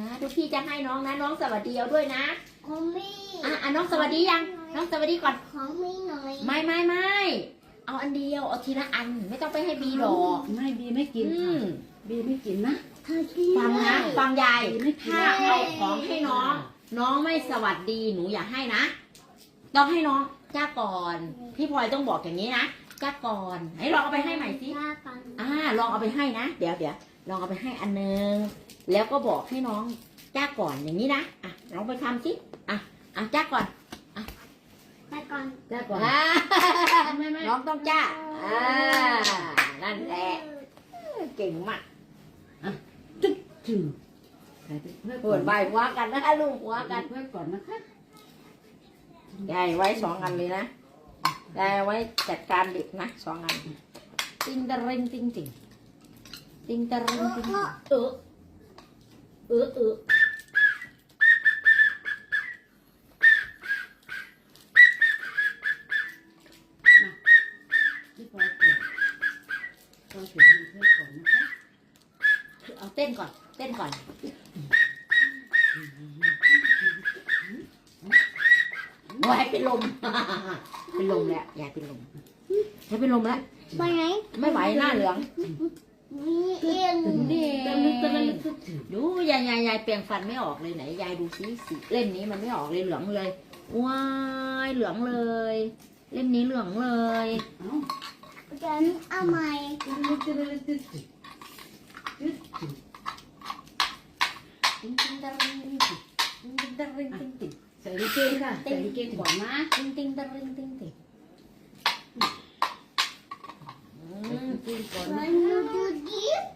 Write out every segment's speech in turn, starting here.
นะทุกพี่จะให้น้องนะน้องสวัสดีเอาด้วยนะของมีอะอะน้องสวัสดียัง น้องสวัสดีก่อน ของมีหน่อยไม่ไม่ไม่เอาอันเดียวเอาทีละอันไม่ต้องไปให้บีหรอกไม่บีไม่กินอืค่ะมบีไม่กินนะ เธอกินฟังนะฟังยายบีไม่กินถ้าเอาของให้น้อง น้องไม่สวัสดีหนูอย่าให้นะต้องให้น้องจ้าก่อนพี่พลอยต้องบอกอย่างนี้นะจ้าก่อนไหนลองเอาไปให้ใหม่สิยากันอ่าลองเอาไปให้นะ เดี๋ยวเดี๋ยว ลองเอาไปให้อันนึง แล้วก็บอกให้น้องจ้าก่อนอย่างนี้นะ อะลองไปทำสิ อะ อะจ้าก่อนไปก่อนจ้าก่อนอ่าไม่ไม่น้องต้องจ้า อ่า นั่นแหละ เก่งมากจืดใส่เพื่อปวดใบหัวกันนะคะลูกหัวกันเพื่อก่อนนะคะยายไว้สองอันเลยนะยายไว้จัดการเด็กนะสองอันติงตะริงติงติง ติงตะริงติงเออเออเออที่พอเปลี่ยนพอเปลี่ยนเพื่อก่อนนะคะ เอาเต้นก่อน เต้นก่อนโอ้ยเป็นลม เป็นลมแล้วยายเป็นลมยายเป็นลมแล้ว ไปไหน ไม่ไหวหน้าเหลือง เอียนนี่เติมลึกเติมลึกจืดดูยายยายยายเปลี่ยนฟันไม่ออกเลยไหนยายดูซิสีเล่มนี้มันไม่ออกเลยเหลืองเลยว้ายเหลืองเลย เล่มนี้เหลืองเลยเอ้าฉันเอาใหม่เติมลึกเติมลึกจืดจืดจืดจืดติ๊งติ๊งตะริงติ๊งติ๊งติ๊งตะริงติ๊งติ๊งใส่ลิเกนค่ะใส่ลิเกนก่อนนะติ๊งติ๊งตะริงติ๊งติ๊งอืใส่มลิเกนก่อน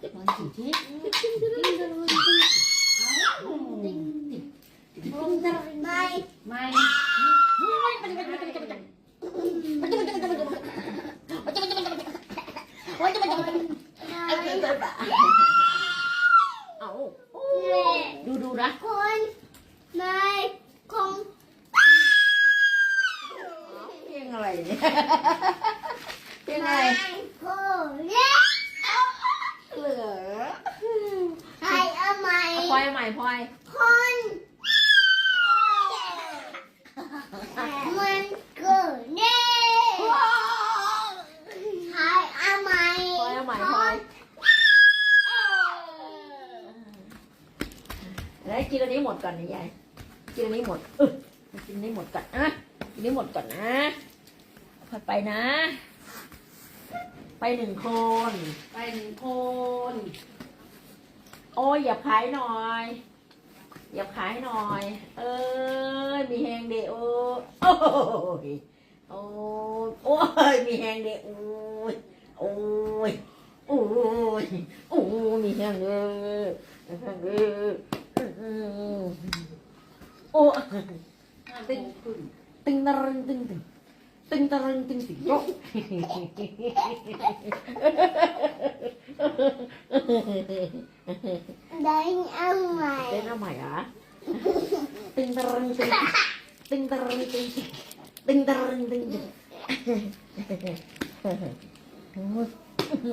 มันะนดูดูดีมันจืดจี๊ดติ๊งตะริงติ๊งติ๊งติ๊งติ๊งติ๊งตะริงไม่ไม่เอาเละดูดูนม่คงเพลงอะไรเนี่ยเพลงอะไร ไม่คงเละ เหลือ ใครเอาใหม่ พลอยใหม่พลอยคนมันเกิดเน่ใครเอาใหม่พลอยเอาใหม่พลอยแล้วกินอันนี้หมดก่อนนี่ยายกินอันนี้หมดเออกินอันนี้หมดก่อนนะกินอันนี้หมดก่อนนะพลอยไปนะ ไปหนึ่งคน ไปหนึ่งคน โอ้ยอย่าขายหน่อย อย่าขายหน่อย เอ้ยมีแหงเดโอโอ้ยโอ้ยโอ้ยมีแหงเดโอ้ยโอ้ยโอ้ยโอ้ยมีแหงเดมีแหงเดอืมโอ้ยตึงตึงตะรึงตึงตึงตึงตะรึงตึงตึงโอ้ย ได้เอาใหม่เต้นเอาใหม่เหรอตึงตรึงตึงตึงตะรึงตึงตึงตรึงตึง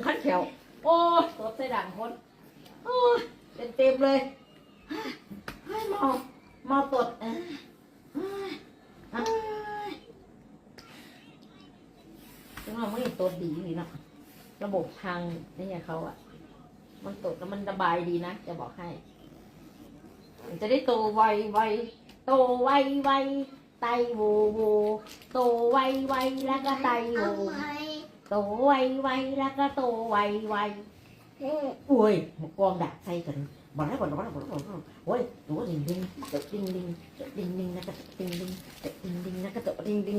ขัดแขวโอ้ยตบใส่ด่างคนโอ้เต็มเต็มเลยให้เมาเมาตดเอ้ยเอ้ยเอ้ยจังหวะมันตดดีดีเนะระบบทางนี่เขาอะ มันตดแล้วมันระบายดีนะ จะบอกให้ มันจะได้โตไวไวโตไวไวไตโวโวโตไวไวแล้วก็ไตโวเอาใหม่โตไวไวแล้วก็โตไวไว อุ้ยหมกกองดักใส่กันบ่ได้บ่ได้บ่ได้บ่ได้บ่ได้โอ้ยตัวดิ่งดิ่งเตะดิ่งดิ่งเตะดิ่งดิ่งแล้วก็ดิ่งดิ่งเตะดิ่งดิ่ง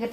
แล้ว